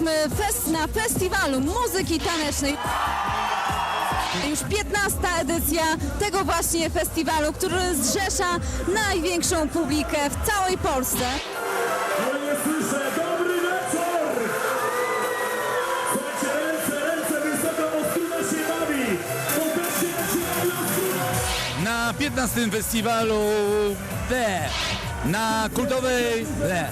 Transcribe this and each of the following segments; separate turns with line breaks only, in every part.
jesteśmy fest na festiwalu muzyki tanecznej. Już 15 edycja tego właśnie festiwalu, który zrzesza największą publikę w całej Polsce.
Na 15 festiwalu D, na kultowej D.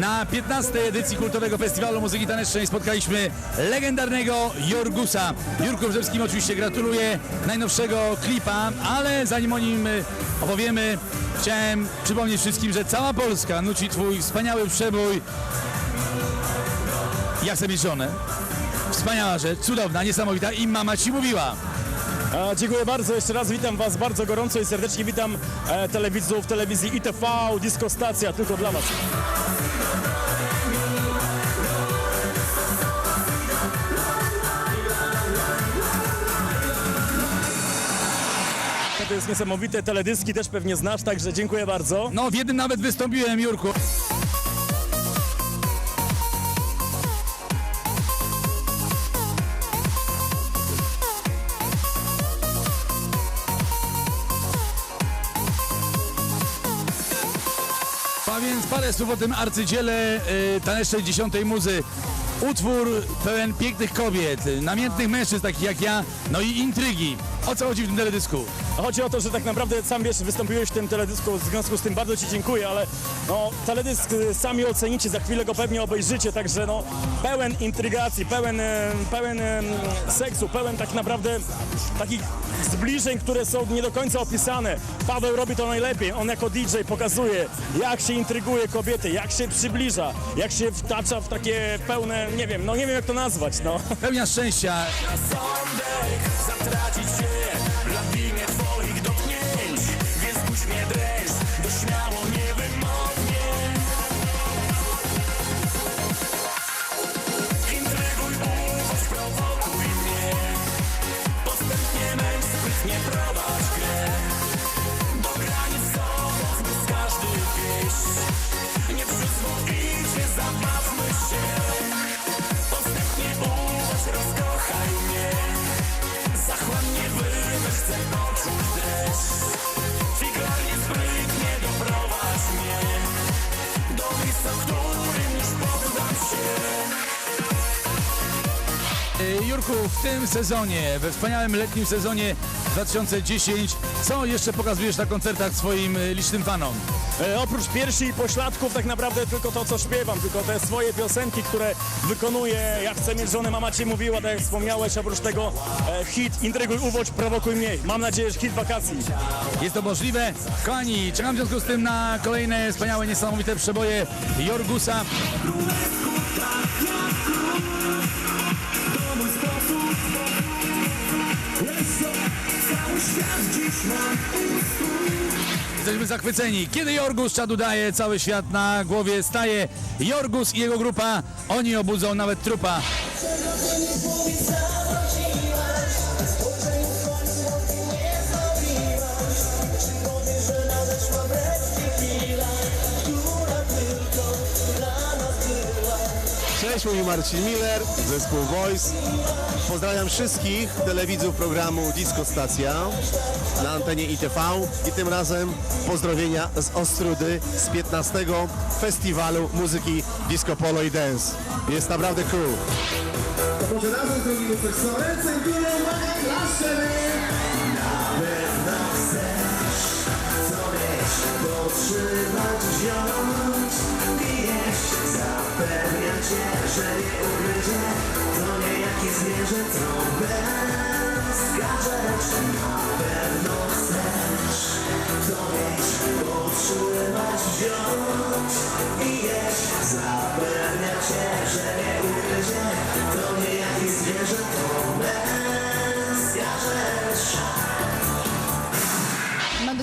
Na 15 edycji kultowego festiwalu muzyki tanecznej spotkaliśmy legendarnego Jorgusa. Jurku Wrzewskim oczywiście gratuluję najnowszego klipa, ale zanim o nim opowiemy, chciałem przypomnieć wszystkim, że cała Polska nuci twój wspaniały przebój Ja chcę mieć żonę. Wspaniała rzecz, cudowna, niesamowita i mama ci mówiła.
A, dziękuję bardzo, jeszcze raz witam Was bardzo gorąco i serdecznie witam e, telewidzów telewizji ITV, Disco Stacja, tylko dla Was. To jest niesamowite, teledyski też pewnie znasz, także dziękuję bardzo.
No w jednym nawet wystąpiłem, Jurku. A więc parę słów o tym arcydziele y, tanecznej dziesiątej muzy. Utwór pełen pięknych kobiet, y, namiętnych mężczyzn takich jak ja, no i intrygi. O co chodzi w tym teledysku?
Chodzi o to, że tak naprawdę sam wiesz, wystąpiłeś w tym teledysku, w związku z tym bardzo Ci dziękuję, ale no, teledysk y, sami ocenicie, za chwilę go pewnie obejrzycie, także no, pełen intrygacji, pełen, e, pełen e, seksu, pełen tak naprawdę takich zbliżeń, które są nie do końca opisane. Paweł robi to najlepiej, on jako DJ pokazuje, jak się intryguje kobiety, jak się przybliża, jak się wtacza w takie pełne, nie wiem, no nie wiem jak to nazwać, no.
Pełnia szczęścia,
sądek Zatracić się
Jurku, w tym sezonie, we wspaniałym letnim sezonie 2010, co jeszcze pokazujesz na koncertach swoim y, licznym fanom?
E, oprócz piersi i pośladków tak naprawdę tylko to, co śpiewam, tylko te swoje piosenki, które wykonuję. Ja chcę mieć żonę, mama ci mówiła, tak jak wspomniałeś, oprócz tego e, hit Intryguj, uwodź, prowokuj mnie. Mam nadzieję, że hit wakacji.
Jest to możliwe. Kochani, czekam w związku z tym na kolejne wspaniałe, niesamowite przeboje Jorgusa. Jesteśmy zachwyceni. Kiedy Jorgus czadu daje, cały świat na głowie staje. Jorgus i jego grupa, oni obudzą nawet trupa.
Cześć, mówi Marcin Miller, zespół Voice. Pozdrawiam wszystkich telewidzów programu Disco Stacja na antenie ITV i tym razem pozdrowienia z Ostrudy z 15 Festiwalu Muzyki Disco Polo i Dance. Jest naprawdę cool.
Może razem zrobimy coś, co ręce w górę, klaszczemy! Na chcesz, co wiesz, potrzymać, wziąć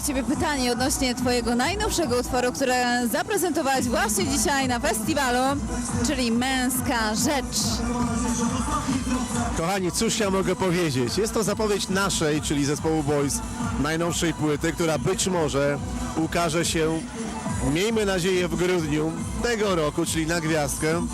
do Ciebie pytanie odnośnie Twojego najnowszego utworu, które zaprezentowałeś właśnie dzisiaj na festiwalu, czyli Męska Rzecz.
Kochani, cóż ja mogę powiedzieć? Jest to zapowiedź naszej, czyli zespołu Boys, najnowszej płyty, która być może ukaże się, miejmy nadzieję, w grudniu tego roku, czyli na gwiazdkę.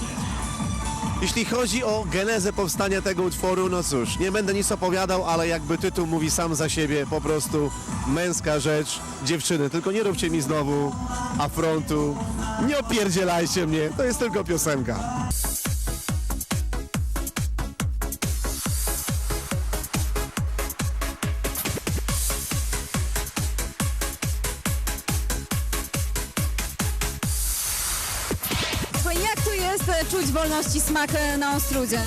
Jeśli chodzi o genezę powstania tego utworu, no cóż, nie będę nic opowiadał, ale jakby tytuł mówi sam za siebie, po prostu męska rzecz, dziewczyny, tylko nie róbcie mi znowu afrontu, nie opierdzielajcie mnie, to jest tylko piosenka.
Jest e, czuć wolności smak e, na Ostrudzie?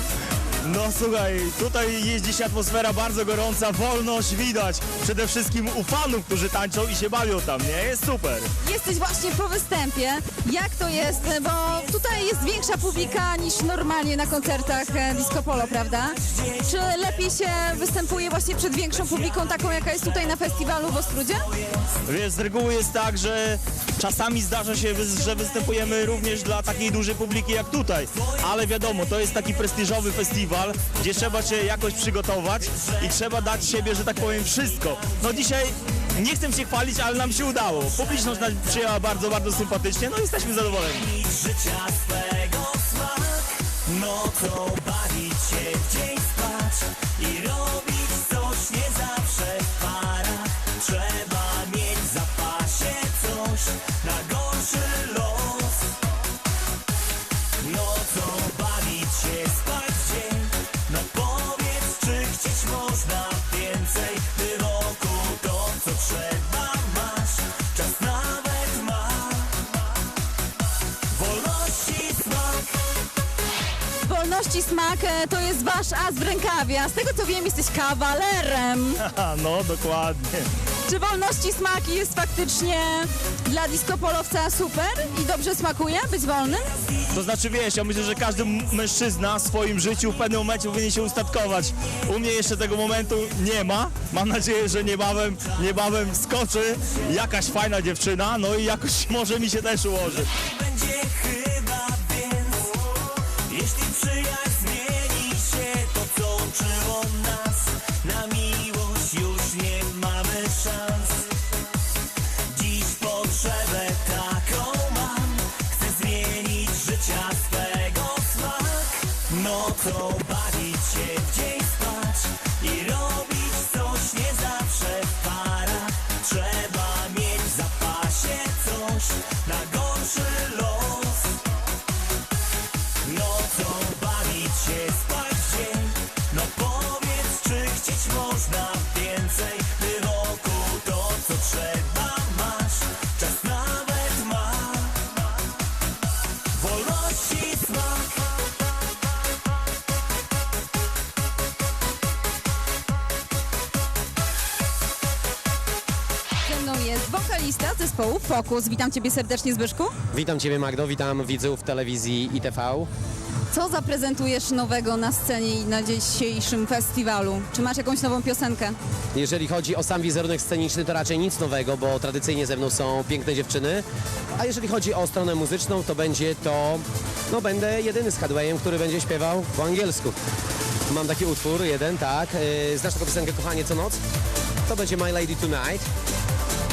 No słuchaj, tutaj jest dziś atmosfera bardzo gorąca, wolność widać. Przede wszystkim u fanów, którzy tańczą i się bawią tam, nie? Jest super.
Jesteś właśnie po występie. Jak to jest? Bo tutaj jest większa publika niż normalnie na koncertach e, Disco Polo, prawda? Czy lepiej się występuje właśnie przed większą publiką, taką jaka jest tutaj na festiwalu w Ostrudzie?
Wiesz, z reguły jest tak, że czasami zdarza się, że występujemy również dla takiej dużej publiki jak tutaj. Ale wiadomo, to jest taki prestiżowy festiwal, gdzie trzeba się jakoś przygotować i trzeba dać siebie, że tak powiem, wszystko. No dzisiaj nie chcę się chwalić, ale nam się udało. Publiczność nas przyjęła bardzo, bardzo sympatycznie, no i jesteśmy zadowoleni.
Nocą bawić się, dzień spać I robić Wolności smak
e, to jest wasz as w rękawie, a z tego co wiem jesteś kawalerem.
No, dokładnie.
Czy wolności smak jest faktycznie dla disco polowca super i dobrze smakuje być wolnym?
To znaczy, wiesz, ja myślę, że każdy mężczyzna w swoim życiu w pewnym momencie powinien się ustatkować. U mnie jeszcze tego momentu nie ma. Mam nadzieję, że niebawem, niebawem skoczy jakaś fajna dziewczyna, no i jakoś może mi się też ułoży.
Coś na
wokalista zespołu Focus. Witam ciebie serdecznie Zbyszku.
Witam Ciebie Magdo, witam widzów telewizji ITV.
Co zaprezentujesz nowego na scenie i na dzisiejszym festiwalu? Czy masz jakąś nową piosenkę?
Jeżeli chodzi o sam wizerunek sceniczny, to raczej nic nowego, bo tradycyjnie ze mną są piękne dziewczyny. A jeżeli chodzi o stronę muzyczną, to będzie to... No będę jedyny z Hadwayem, który będzie śpiewał po angielsku. Mam taki utwór, jeden, tak. Yy, Znasz taką piosenkę Kochanie co noc? To będzie My Lady Tonight.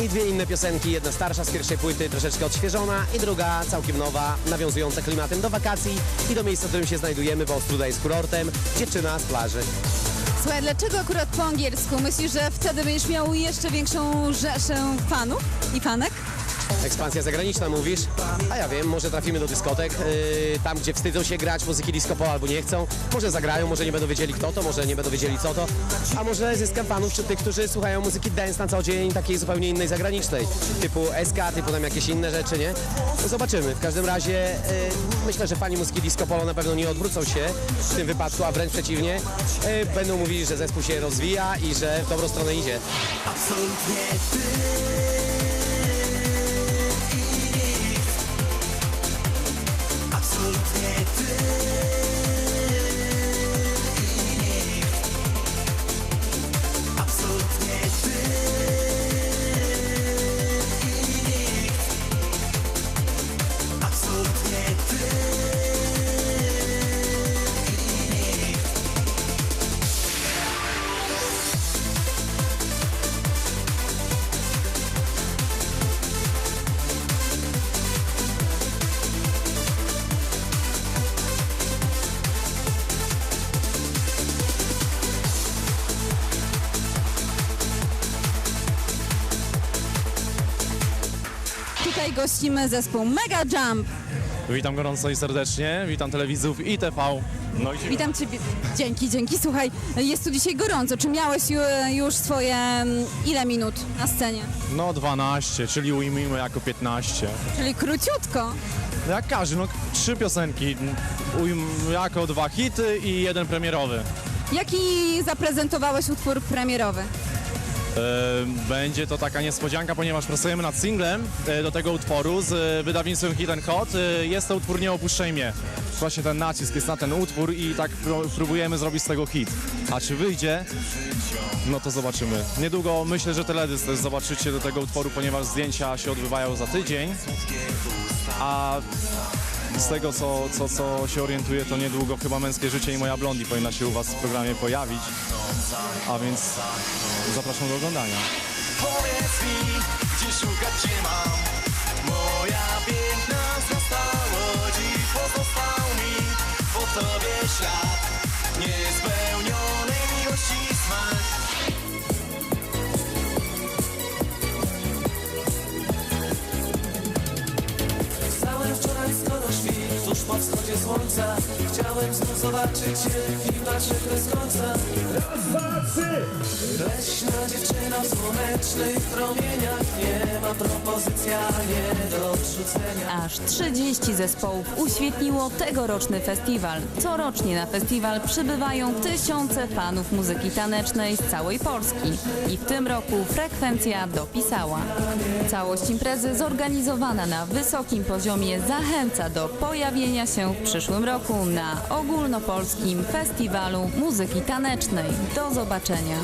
I dwie inne piosenki, jedna starsza z pierwszej płyty, troszeczkę odświeżona i druga całkiem nowa, nawiązująca klimatem do wakacji i do miejsca, w którym się znajdujemy, bo Ostruda jest kurortem, dziewczyna z plaży.
Słuchaj, dlaczego akurat po angielsku? Myślisz, że wtedy będziesz miał jeszcze większą rzeszę fanów i fanek?
Ekspansja zagraniczna mówisz? A ja wiem, może trafimy do dyskotek, yy, tam gdzie wstydzą się grać muzyki disco polo albo nie chcą. Może zagrają, może nie będą wiedzieli kto to, może nie będą wiedzieli co to. A może zyskam fanów wśród tych, którzy słuchają muzyki dance na co dzień, takiej zupełnie innej zagranicznej. Typu SK, typu tam jakieś inne rzeczy, nie? No zobaczymy. W każdym razie yy, myślę, że fani muzyki disco polo na pewno nie odwrócą się w tym wypadku, a wręcz przeciwnie. Yy, będą mówili, że zespół się rozwija i że w dobrą stronę idzie.
Absolutnie ty
Dzisiaj gościmy zespół Mega Jump.
Witam gorąco i serdecznie, witam telewidzów i TV. No i
Witam Ciebie. Dzięki, dzięki. Słuchaj, jest tu dzisiaj gorąco. Czy miałeś ju- już swoje mm, ile minut na scenie?
no 12, czyli ujmijmy jako 15.
Czyli króciutko.
Jak każdy, no trzy piosenki, ujm jako dwa hity i jeden premierowy.
Jaki zaprezentowałeś utwór premierowy?
E, Będzie to taka niespodzianka, ponieważ pracujemy nad singlem e, do tego utworu z e, wydawnictwem and Hot. Jest to utwór Nie opuszczaj mnie. Właśnie ten nacisk jest na ten utwór i tak pró- próbujemy zrobić z tego hit. A czy wyjdzie? No to zobaczymy. Niedługo myślę, że teledysk też zobaczycie do tego utworu, ponieważ zdjęcia się odbywają za tydzień. A z tego, co, co, co się orientuję, to niedługo chyba Męskie Życie i Moja Blondi powinna się u Was w programie pojawić. A więc zapraszam do oglądania.
Powiedz mi, gdzie szukać cię mam? Moja piękna zostało dziś Pozostał mi po tobie miłości smak po wschodzie słońca Chciałem znów zobaczyć cię I patrzę bez końca
Raz, dwa, trzy.
Leśna dziewczyna w słonecznych promieniach Nie ma propozycja nie do odrzucenia
Aż 30 zespołów uświetniło tegoroczny festiwal. Corocznie na festiwal przybywają tysiące fanów muzyki tanecznej z całej Polski. I w tym roku frekwencja dopisała. Całość imprezy zorganizowana na wysokim poziomie zachęca do pojawienia się w przyszłym roku na ogólnopolskim festiwalu muzyki tanecznej. Do zobaczenia.